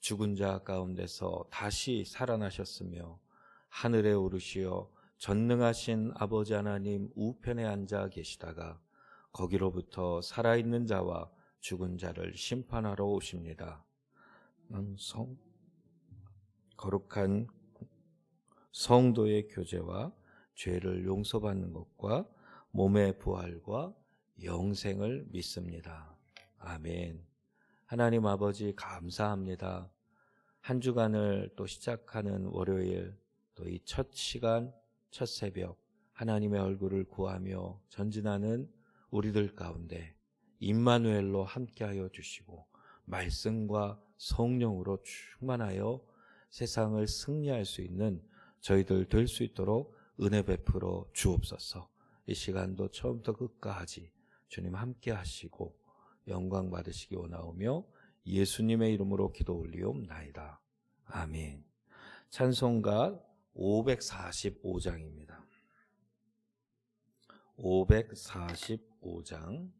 죽은 자 가운데서 다시 살아나셨으며 하늘에 오르시어 전능하신 아버지 하나님 우편에 앉아 계시다가 거기로부터 살아있는 자와 죽은 자를 심판하러 오십니다. 난 성, 거룩한 성도의 교제와 죄를 용서받는 것과 몸의 부활과 영생을 믿습니다. 아멘. 하나님 아버지 감사합니다. 한 주간을 또 시작하는 월요일 또 이 첫 시간 첫 새벽 하나님의 얼굴을 구하며 전진하는 우리들 가운데 임마누엘로 함께하여 주시고 말씀과 성령으로 충만하여 세상을 승리할 수 있는 저희들 될 수 있도록 은혜 베풀어 주옵소서. 이 시간도 처음부터 끝까지 주님 함께 하시고 영광 받으시기 원하오며 예수님의 이름으로 기도 올리옵나이다. 아멘. 찬송가 545장입니다. 545장.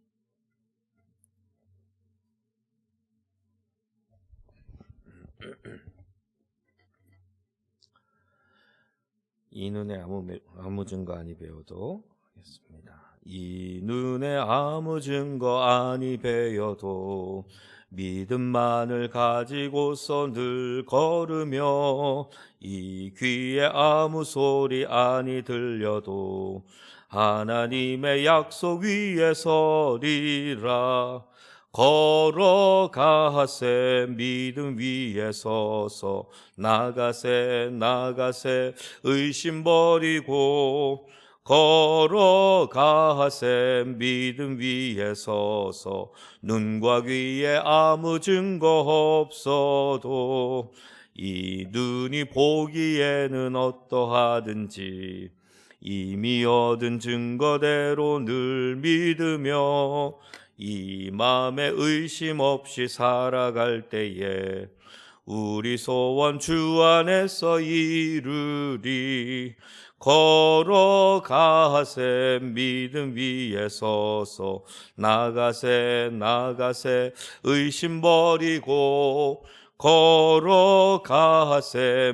이 눈에 아무, 매- 아무 증거 아니 배워도 하겠습니다. 이 눈에 아무 증거 아니 배워도 믿음만을 가지고서 늘 걸으며 이 귀에 아무 소리 아니 들려도 하나님의 약속 위에 서리라 걸어가세 믿음 위에 서서 나가세 나가세 의심 버리고 걸어가세 믿음 위에 서서 눈과 귀에 아무 증거 없어도 이 눈이 보기에는 어떠하든지 이미 얻은 증거대로 늘 믿으며 이 마음에 의심 없이 살아갈 때에 우리 소원 주 안에서 이루리 걸어가세 믿음 위에 서서 나가세 나가세 의심 버리고 걸어가세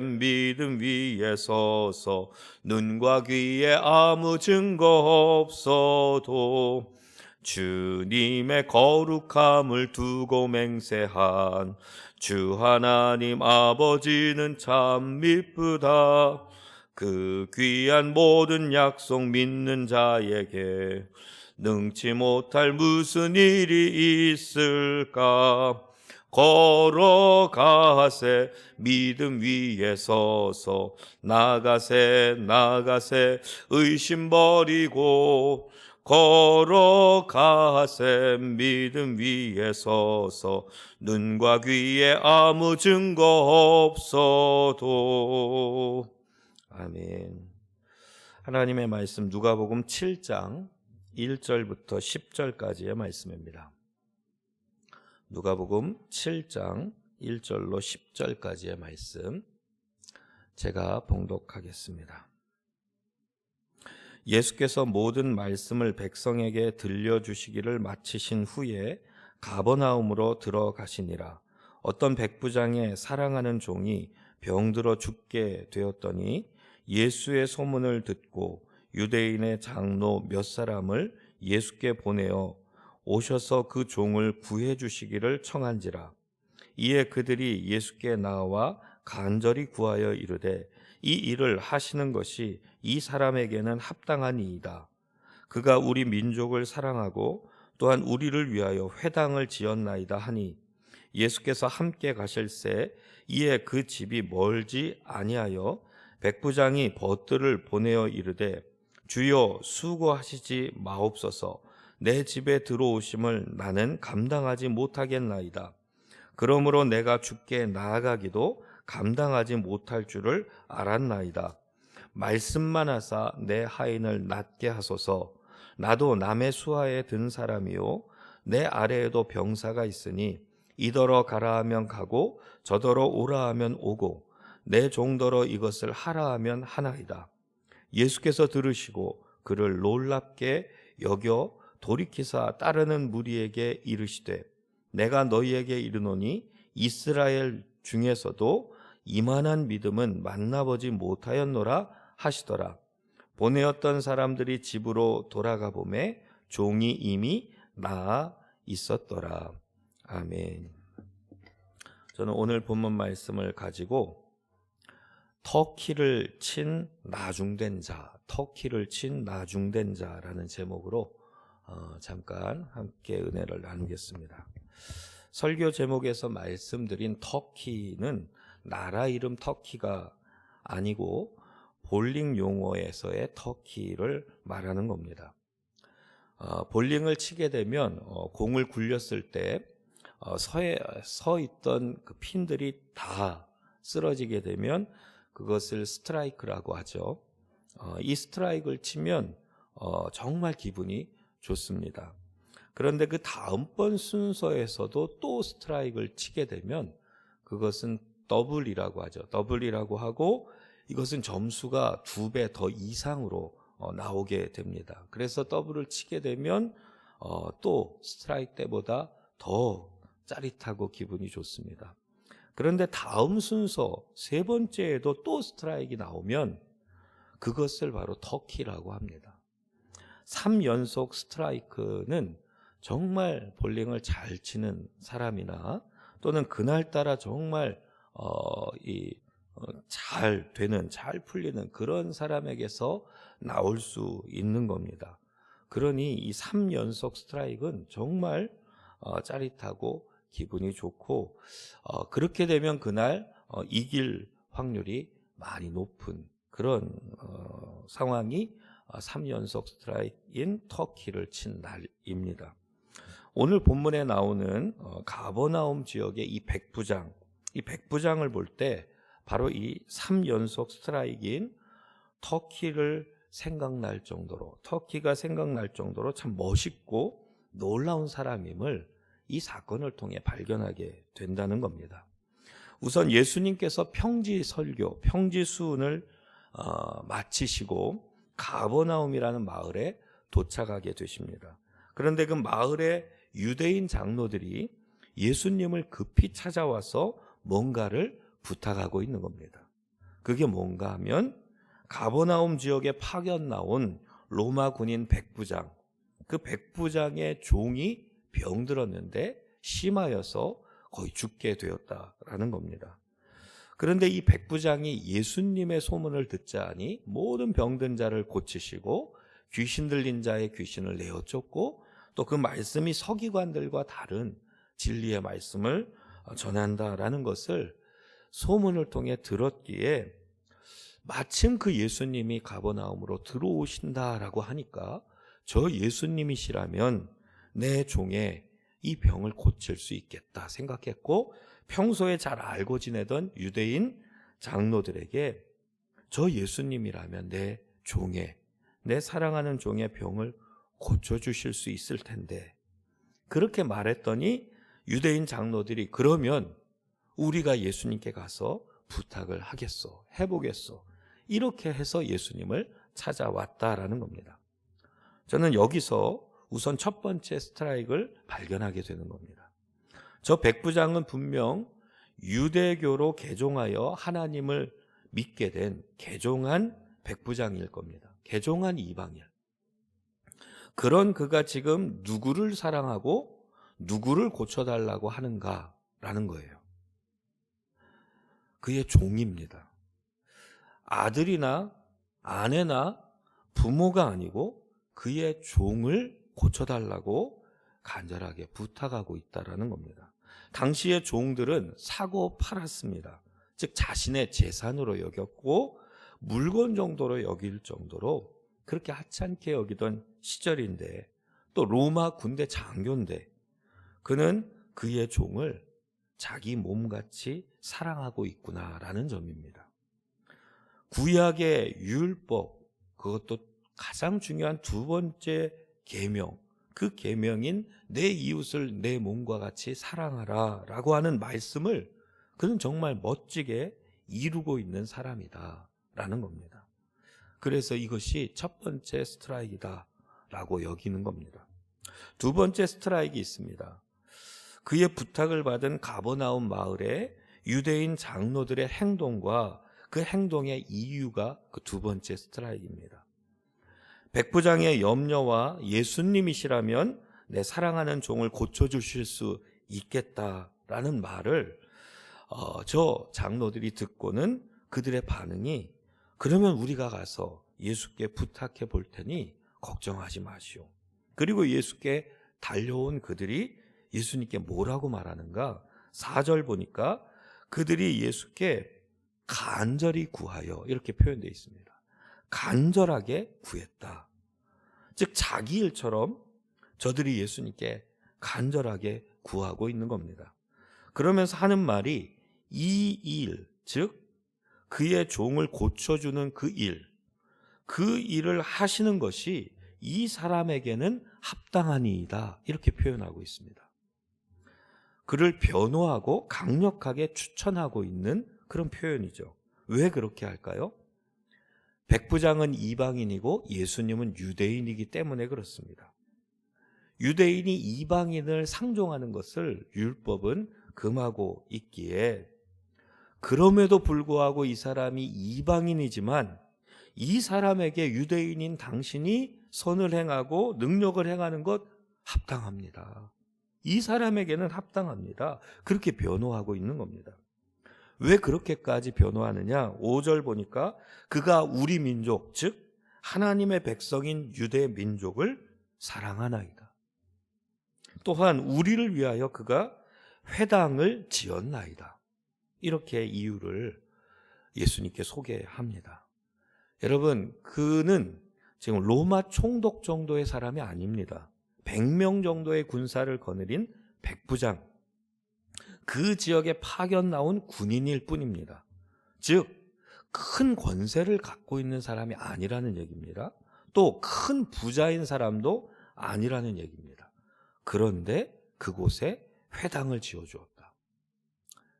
믿음 위에 서서 눈과 귀에 아무 증거 없어도 주님의 거룩함을 두고 맹세한 주 하나님 아버지는 참 미쁘다. 그 귀한 모든 약속 믿는 자에게 능치 못할 무슨 일이 있을까? 걸어가세 믿음 위에 서서 나가세 나가세 의심 버리고 걸어가세 믿음 위에 서서 눈과 귀에 아무 증거 없어도 아멘. 하나님의 말씀 누가복음 7장 1절부터 10절까지의 말씀입니다. 누가복음 7장 1절로 10절까지의 말씀 제가 봉독하겠습니다. 예수께서 모든 말씀을 백성에게 들려주시기를 마치신 후에 가버나움으로 들어가시니라. 어떤 백부장의 사랑하는 종이 병들어 죽게 되었더니 예수의 소문을 듣고 유대인의 장로 몇 사람을 예수께 보내어 오셔서 그 종을 구해 주시기를 청한지라. 이에 그들이 예수께 나와 간절히 구하여 이르되 이 일을 하시는 것이 이 사람에게는 합당하니이다. 그가 우리 민족을 사랑하고 또한 우리를 위하여 회당을 지었나이다 하니 예수께서 함께 가실새 이에 그 집이 멀지 아니하여 백부장이 벗들을 보내어 이르되 주여 수고하시지 마옵소서 내 집에 들어오심을 나는 감당하지 못하겠나이다. 그러므로 내가 주께 나아가기도 감당하지 못할 줄을 알았나이다. 말씀만 하사 내 하인을 낫게 하소서. 나도 남의 수하에 든 사람이요 내 아래에도 병사가 있으니 이더러 가라 하면 가고 저더러 오라 하면 오고 내 종더러 이것을 하라 하면 하나이다. 예수께서 들으시고 그를 놀랍게 여겨 돌이키사 따르는 무리에게 이르시되 내가 너희에게 이르노니 이스라엘 중에서도 이만한 믿음은 만나보지 못하였노라 하시더라. 보내었던 사람들이 집으로 돌아가 보매 종이 이미 나아 있었더라. 아멘. 저는 오늘 본문 말씀을 가지고 터키를 친 나중된 자, 터키를 친 나중된 자라는 제목으로 어, 잠깐 함께 은혜를 나누겠습니다. 설교 제목에서 말씀드린 터키는 나라 이름 터키가 아니고 볼링 용어에서의 터키를 말하는 겁니다. 어, 볼링을 치게 되면 어, 공을 굴렸을 때 어, 서에 서 있던 그 핀들이 다 쓰러지게 되면 그것을 스트라이크라고 하죠. 어, 이 스트라이크를 치면 어, 정말 기분이 좋습니다. 그런데 그 다음번 순서에서도 또 스트라이크를 치게 되면 그것은 더블이라고 하죠. 더블이라고 하고 이것은 점수가 두 배 더 이상으로 어, 나오게 됩니다. 그래서 더블을 치게 되면 어, 또 스트라이크 때보다 더 짜릿하고 기분이 좋습니다. 그런데 다음 순서 세 번째에도 또 스트라이크가 나오면 그것을 바로 터키라고 합니다. 3연속 스트라이크는 정말 볼링을 잘 치는 사람이나 또는 그날따라 정말 어, 이, 어, 잘 되는, 잘 풀리는 그런 사람에게서 나올 수 있는 겁니다. 그러니 이 3연속 스트라이크는 정말 어, 짜릿하고 기분이 좋고 어, 그렇게 되면 그날 어, 이길 확률이 많이 높은 그런 어, 상황이 어, 3연속 스트라이크인 터키를 친 날입니다. 오늘 본문에 나오는 어, 가버나움 지역의 이 백부장, 이 백부장을 볼 때 바로 이 3연속 스트라이크인 터키를 생각날 정도로 터키가 생각날 정도로 참 멋있고 놀라운 사람임을 이 사건을 통해 발견하게 된다는 겁니다. 우선 예수님께서 평지 설교, 평지 수훈을 어, 마치시고 가버나움이라는 마을에 도착하게 되십니다. 그런데 그 마을의 유대인 장로들이 예수님을 급히 찾아와서 뭔가를 부탁하고 있는 겁니다. 그게 뭔가 하면 가버나움 지역에 파견 나온 로마 군인 백부장, 그 백부장의 종이 병들었는데 심하여서 거의 죽게 되었다라는 겁니다. 그런데 이 백부장이 예수님의 소문을 듣자니 모든 병든 자를 고치시고 귀신 들린 자의 귀신을 내어 쫓고 또 그 말씀이 서기관들과 다른 진리의 말씀을 전한다라는 것을 소문을 통해 들었기에 마침 그 예수님이 가버나움으로 들어오신다라고 하니까 저 예수님이시라면 내 종의 이 병을 고칠 수 있겠다 생각했고 평소에 잘 알고 지내던 유대인 장로들에게 저 예수님이라면 내 종의 내 사랑하는 종의 병을 고쳐 주실 수 있을 텐데 그렇게 말했더니 유대인 장로들이 그러면 우리가 예수님께 가서 부탁을 하겠소 해보겠소 이렇게 해서 예수님을 찾아왔다라는 겁니다. 저는 여기서 우선 첫 번째 스트라이크를 발견하게 되는 겁니다. 저 백부장은 분명 유대교로 개종하여 하나님을 믿게 된 개종한 백부장일 겁니다. 개종한 이방인. 그런 그가 지금 누구를 사랑하고 누구를 고쳐달라고 하는가라는 거예요. 그의 종입니다. 아들이나 아내나 부모가 아니고 그의 종을 고쳐달라고 간절하게 부탁하고 있다라는 겁니다. 당시의 종들은 사고 팔았습니다. 즉 자신의 재산으로 여겼고 물건 정도로 여길 정도로 그렇게 하찮게 여기던 시절인데 또 로마 군대 장교인데 그는 그의 종을 자기 몸같이 사랑하고 있구나라는 점입니다. 구약의 율법 그것도 가장 중요한 두 번째 계명 그 계명인 내 이웃을 내 몸과 같이 사랑하라라고 하는 말씀을 그는 정말 멋지게 이루고 있는 사람이다라는 겁니다. 그래서 이것이 첫 번째 스트라이크다라고 여기는 겁니다. 두 번째 스트라이크 있습니다. 그의 부탁을 받은 가버나움 마을의 유대인 장로들의 행동과 그 행동의 이유가 그 두 번째 스트라이크입니다. 백부장의 염려와 예수님이시라면 내 사랑하는 종을 고쳐주실 수 있겠다라는 말을 어, 저 장로들이 듣고는 그들의 반응이 그러면 우리가 가서 예수께 부탁해 볼 테니 걱정하지 마시오. 그리고 예수께 달려온 그들이 예수님께 뭐라고 말하는가? 4절 보니까 그들이 예수께 간절히 구하여 이렇게 표현되어 있습니다. 간절하게 구했다. 즉 자기 일처럼 저들이 예수님께 간절하게 구하고 있는 겁니다. 그러면서 하는 말이 이 일, 즉 그의 종을 고쳐주는 그 일, 그 일을 하시는 것이 이 사람에게는 합당하니이다. 이렇게 표현하고 있습니다. 그를 변호하고 강력하게 추천하고 있는 그런 표현이죠. 왜 그렇게 할까요? 백부장은 이방인이고 예수님은 유대인이기 때문에 그렇습니다. 유대인이 이방인을 상종하는 것을 율법은 금하고 있기에 그럼에도 불구하고 이 사람이 이방인이지만 이 사람에게 유대인인 당신이 선을 행하고 능력을 행하는 것 합당합니다. 이 사람에게는 합당합니다. 그렇게 변호하고 있는 겁니다. 왜 그렇게까지 변호하느냐? 5절 보니까 그가 우리 민족, 즉 하나님의 백성인 유대 민족을 사랑하나이다. 또한 우리를 위하여 그가 회당을 지었나이다. 이렇게 이유를 예수님께 소개합니다. 여러분, 그는 지금 로마 총독 정도의 사람이 아닙니다. 100명 정도의 군사를 거느린 백부장, 그 지역에 파견 나온 군인일 뿐입니다. 즉, 큰 권세를 갖고 있는 사람이 아니라는 얘기입니다. 또 큰 부자인 사람도 아니라는 얘기입니다. 그런데 그곳에 회당을 지어주었다.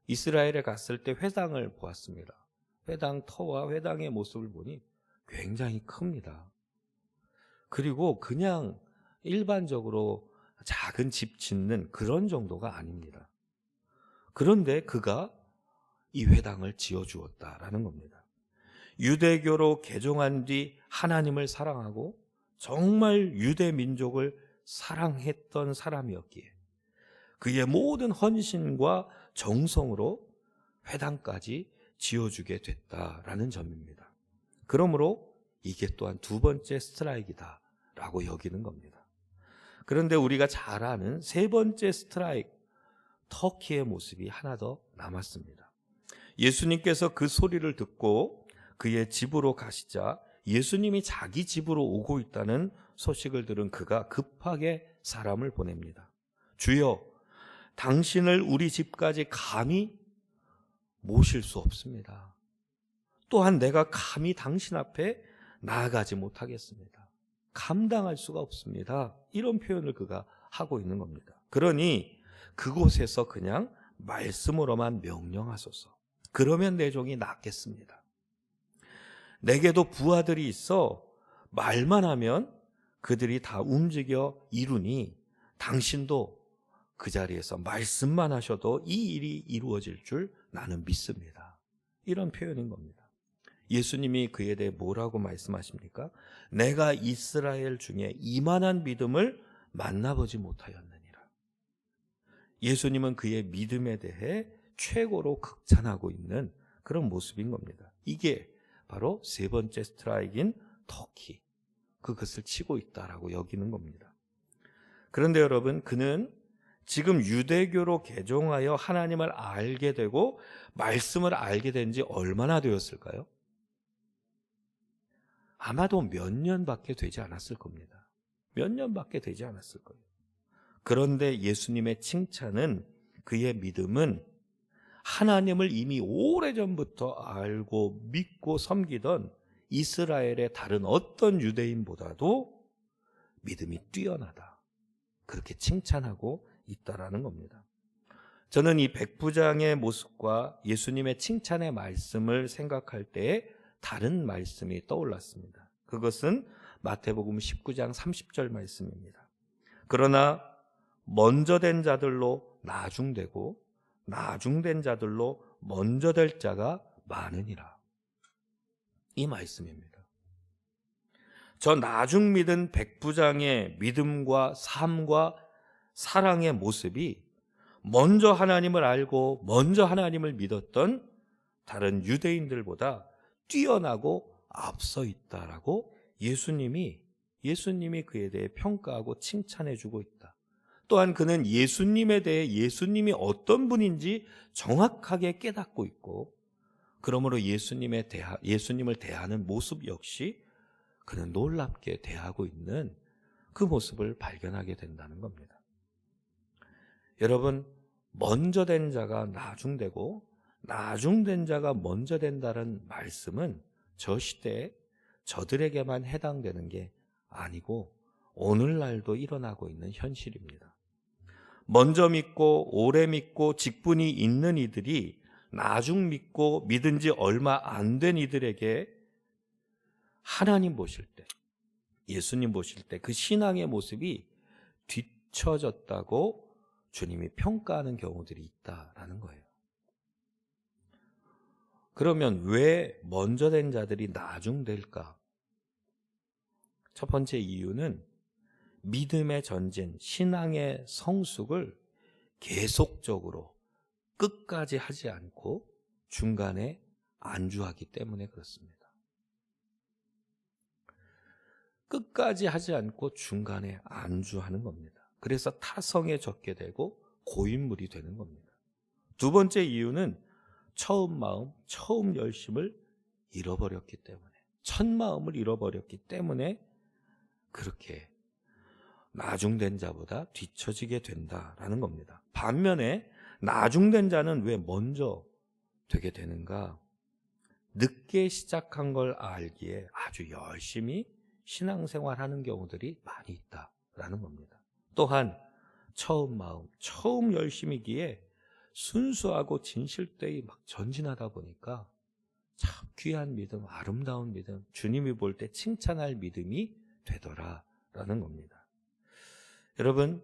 이스라엘에 갔을 때 회당을 보았습니다. 회당 터와 회당의 모습을 보니 굉장히 큽니다. 그리고 그냥 일반적으로 작은 집 짓는 그런 정도가 아닙니다. 그런데 그가 이 회당을 지어 주었다라는 겁니다. 유대교로 개종한 뒤 하나님을 사랑하고 정말 유대 민족을 사랑했던 사람이었기에 그의 모든 헌신과 정성으로 회당까지 지어주게 됐다라는 점입니다. 그러므로 이게 또한 두 번째 스트라이크다라고 여기는 겁니다. 그런데 우리가 잘 아는 세 번째 스트라이크, 터키의 모습이 하나 더 남았습니다. 예수님께서 그 소리를 듣고 그의 집으로 가시자 예수님이 자기 집으로 오고 있다는 소식을 들은 그가 급하게 사람을 보냅니다. 주여, 당신을 우리 집까지 감히 모실 수 없습니다. 또한 내가 감히 당신 앞에 나아가지 못하겠습니다. 감당할 수가 없습니다. 이런 표현을 그가 하고 있는 겁니다. 그러니 그곳에서 그냥 말씀으로만 명령하소서. 그러면 내 종이 낫겠습니다. 내게도 부하들이 있어 말만 하면 그들이 다 움직여 이루니 당신도 그 자리에서 말씀만 하셔도 이 일이 이루어질 줄 나는 믿습니다. 이런 표현인 겁니다. 예수님이 그에 대해 뭐라고 말씀하십니까? 내가 이스라엘 중에 이만한 믿음을 만나보지 못하였느니라. 예수님은 그의 믿음에 대해 최고로 극찬하고 있는 그런 모습인 겁니다. 이게 바로 세 번째 스트라이크인 터키. 그것을 치고 있다라고 여기는 겁니다. 그런데 여러분, 그는 지금 유대교로 개종하여 하나님을 알게 되고 말씀을 알게 된 지 얼마나 되었을까요? 아마도 몇 년밖에 되지 않았을 겁니다. 몇 년밖에 되지 않았을 거예요. 그런데 예수님의 칭찬은 그의 믿음은 하나님을 이미 오래전부터 알고 믿고 섬기던 이스라엘의 다른 어떤 유대인보다도 믿음이 뛰어나다. 그렇게 칭찬하고 있다라는 겁니다. 저는 이 백부장의 모습과 예수님의 칭찬의 말씀을 생각할 때에 다른 말씀이 떠올랐습니다. 그것은 마태복음 19장 30절 말씀입니다. 그러나 먼저 된 자들로 나중되고 나중된 자들로 먼저 될 자가 많으니라. 이 말씀입니다. 저 나중 믿은 백부장의 믿음과 삶과 사랑의 모습이 먼저 하나님을 알고 먼저 하나님을 믿었던 다른 유대인들보다 뛰어나고 앞서 있다라고 예수님이 예수님이 그에 대해 평가하고 칭찬해 주고 있다. 또한 그는 예수님에 대해 예수님이 어떤 분인지 정확하게 깨닫고 있고 그러므로 예수님에 대하, 예수님을 대하는 모습 역시 그는 놀랍게 대하고 있는 그 모습을 발견하게 된다는 겁니다. 여러분, 먼저 된 자가 나중되고 나중된 자가 먼저 된다는 말씀은 저 시대에 저들에게만 해당되는 게 아니고 오늘날도 일어나고 있는 현실입니다. 먼저 믿고 오래 믿고 직분이 있는 이들이 나중 믿고 믿은 지 얼마 안 된 이들에게 하나님 보실 때, 예수님 보실 때 그 신앙의 모습이 뒤처졌다고 주님이 평가하는 경우들이 있다라는 거예요. 그러면 왜 먼저 된 자들이 나중 될까? 첫 번째 이유는 믿음의 전진, 신앙의 성숙을 계속적으로 끝까지 하지 않고 중간에 안주하기 때문에 그렇습니다. 끝까지 하지 않고 중간에 안주하는 겁니다. 그래서 타성에 젖게 되고 고인물이 되는 겁니다. 두 번째 이유는 처음 마음, 처음 열심을 잃어버렸기 때문에, 첫 마음을 잃어버렸기 때문에 그렇게 나중된 자보다 뒤처지게 된다라는 겁니다. 반면에 나중된 자는 왜 먼저 되게 되는가? 늦게 시작한 걸 알기에 아주 열심히 신앙생활 하는 경우들이 많이 있다라는 겁니다. 또한 처음 마음, 처음 열심이기에 순수하고 진실되이 막 전진하다 보니까 참 귀한 믿음, 아름다운 믿음, 주님이 볼 때 칭찬할 믿음이 되더라라는 겁니다. 여러분,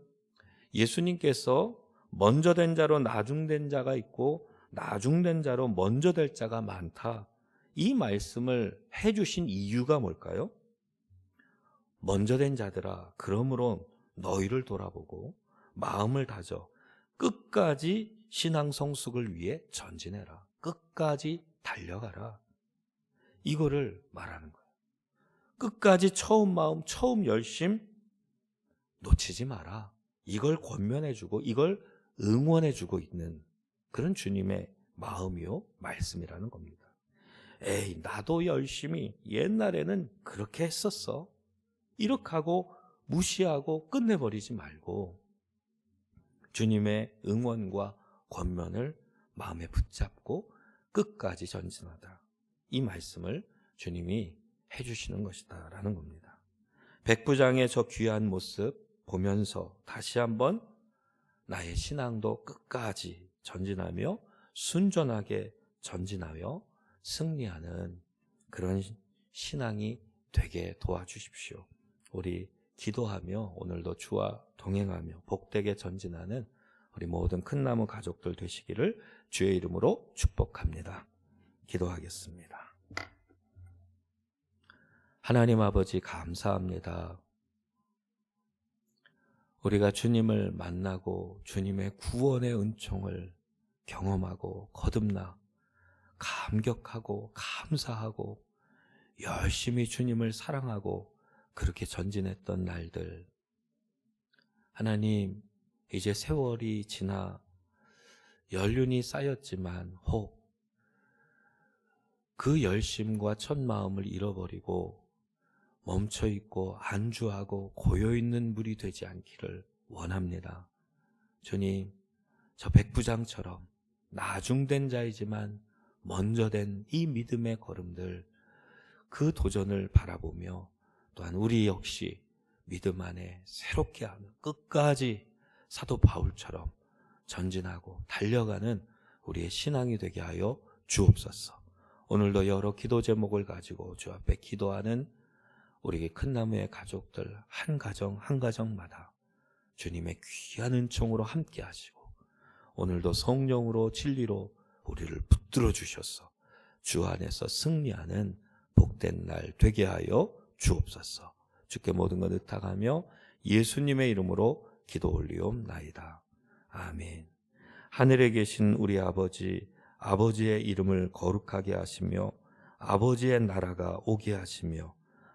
예수님께서 먼저 된 자로 나중된 자가 있고 나중된 자로 먼저 될 자가 많다. 이 말씀을 해 주신 이유가 뭘까요? 먼저 된 자들아, 그러므로 너희를 돌아보고 마음을 다져 끝까지 신앙 성숙을 위해 전진해라. 끝까지 달려가라. 이거를 말하는 거예요. 끝까지 처음 마음, 처음 열심 놓치지 마라. 이걸 권면해주고 이걸 응원해주고 있는 그런 주님의 마음이요, 말씀이라는 겁니다. 에이, 나도 열심히 옛날에는 그렇게 했었어. 이렇게 하고 무시하고 끝내버리지 말고 주님의 응원과 권면을 마음에 붙잡고 끝까지 전진하다. 이 말씀을 주님이 해주시는 것이다라는 겁니다. 백부장의 저 귀한 모습 보면서 다시 한번 나의 신앙도 끝까지 전진하며 순전하게 전진하여 승리하는 그런 신앙이 되게 도와주십시오. 우리 기도하며 오늘도 주와 동행하며 복되게 전진하는 우리 모든 큰 나무 가족들 되시기를 주의 이름으로 축복합니다. 기도하겠습니다. 하나님 아버지 감사합니다. 우리가 주님을 만나고 주님의 구원의 은총을 경험하고 거듭나 감격하고 감사하고 열심히 주님을 사랑하고 그렇게 전진했던 날들. 하나님, 이제 세월이 지나 연륜이 쌓였지만 혹 그 열심과 첫 마음을 잃어버리고 멈춰 있고 안주하고 고여 있는 물이 되지 않기를 원합니다. 주님, 저 백부장처럼 나중된 자이지만 먼저 된 이 믿음의 걸음들 그 도전을 바라보며 또한 우리 역시 믿음 안에 새롭게 하며 끝까지 사도 바울처럼 전진하고 달려가는 우리의 신앙이 되게 하여 주옵소서. 오늘도 여러 기도 제목을 가지고 주 앞에 기도하는 우리 큰 나무의 가족들 한 가정 한 가정마다 주님의 귀한 은총으로 함께 하시고 오늘도 성령으로 진리로 우리를 붙들어 주셔서 주 안에서 승리하는 복된 날 되게 하여 주옵소서. 주께 모든 것 의탁하며 예수님의 이름으로 기도 올리옵나이다. 아멘. 하늘에 계신 우리 아버지, 아버지의 이름을 거룩하게 하시며 아버지의 나라가 오게 하시며